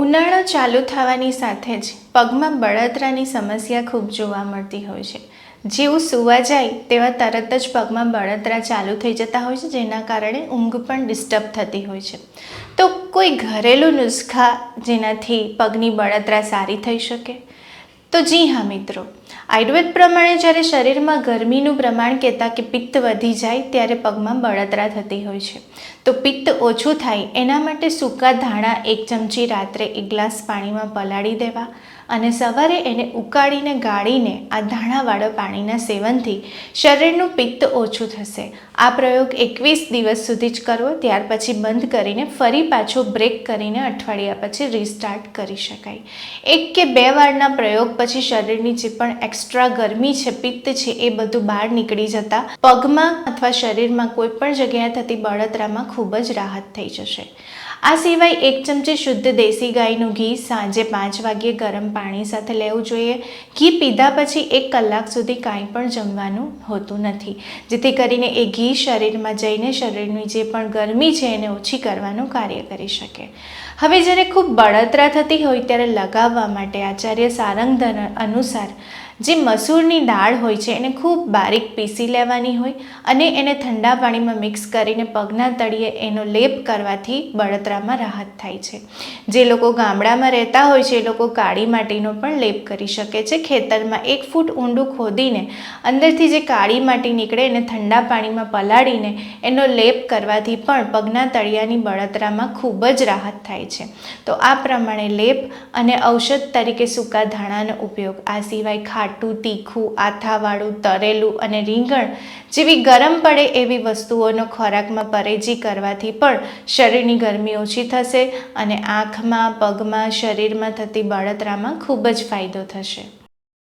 ઉનાળો ચાલુ થવાની સાથે જ પગમાં બળતરાની સમસ્યા ખૂબ જોવા મળતી હોય છે. જેવું સૂવા જાય તેવા તરત જ પગમાં બળતરા ચાલુ થઈ જતા હોય છે, જેના કારણે ઊંઘ પણ ડિસ્ટર્બ થતી હોય છે. તો કોઈ ઘરેલું નુસ્ખા જેનાથી પગની બળતરા સારી થઈ શકે? તો જી હા મિત્રો આયુર્વેદ પ્રમાણે જ્યારે શરીરમાં ગરમીનું પ્રમાણ કહેતા કે પિત્ત વધી જાય ત્યારે પગમાં બળતરા થતી હોય છે. તો પિત્ત ઓછું થાય એના માટે સૂકા ધાણા એક ચમચી રાત્રે એક ગ્લાસ પાણીમાં પલાળી દેવા અને સવારે એને ઉકાળીને ગાળીને આ ધાણાવાળા પાણીના સેવનથી શરીરનું પિત્ત ઓછું થશે. આ પ્રયોગ એકવીસ દિવસ સુધી જ કરવો, ત્યાર પછી બંધ કરીને ફરી પાછો બ્રેક કરીને અઠવાડિયા પછી રિસ્ટાર્ટ કરી શકાય. એક કે બે વારના પ્રયોગ પછી શરીરની જે પણ એક્સ્ટ્રા ગરમી છે, પિત્ત છે, એ બધું બહાર નીકળી જતા પગમાં અથવા શરીરમાં કોઈ પણ જગ્યાએ થતી બળતરામાં ખૂબ જ રાહત થઈ જશે. આ સિવાય એક ચમચી શુદ્ધ દેશી ગાયનું ઘી સાંજે પાંચ વાગ્યે ગરમ પાણી સાથે લેવું જોઈએ. ઘી પીધા પછી એક કલાક સુધી કાંઈ પણ જમવાનું હોતું નથી. જેથી કરીને એ ઘી શરીરમાં જઈને શરીરની જે પણ ગરમી છે એને ઓછી કરવાનું કાર્ય કરી શકે. હવે જ્યારે ખૂબ બળતરા થતી હોય ત્યારે લગાવવા માટે આચાર્ય સારંગ અનુસાર જે મસૂરની દાળ હોય છે એને ખૂબ બારીક પીસી લેવાની હોય અને એને ઠંડા પાણીમાં મિક્સ કરીને પગના તળિયે એનો લેપ કરવાથી બળતરામાં રાહત થાય છે. જે લોકો ગામડામાં રહેતા હોય છે, એ લોકો કાળી માટીનો પણ લેપ કરી શકે છે. ખેતરમાં એક ફૂટ ઊંડું ખોદીને અંદરથી જે કાળી માટી નીકળે એને ઠંડા પાણીમાં પલાળીને એનો લેપ કરવાથી પણ પગના તળિયાની બળતરામાં ખૂબ જ રાહત થાય છે. તો આ પ્રમાણે લેપ અને ઔષધ તરીકે સૂકા ધાણાનો ઉપયોગ, આ સિવાય ખાટું, તીખું, આથાવાળું, તરેલું અને રીંગણ જેવી ગરમ પડે એવી વસ્તુઓનો ખોરાકમાં પરેજી કરવાથી પણ શરીરની ગરમી ઓછી થશે અને આંખમાં પગમાં શરીરમાં થતી બળતરામાં ખૂબ જ ફાયદો થશે.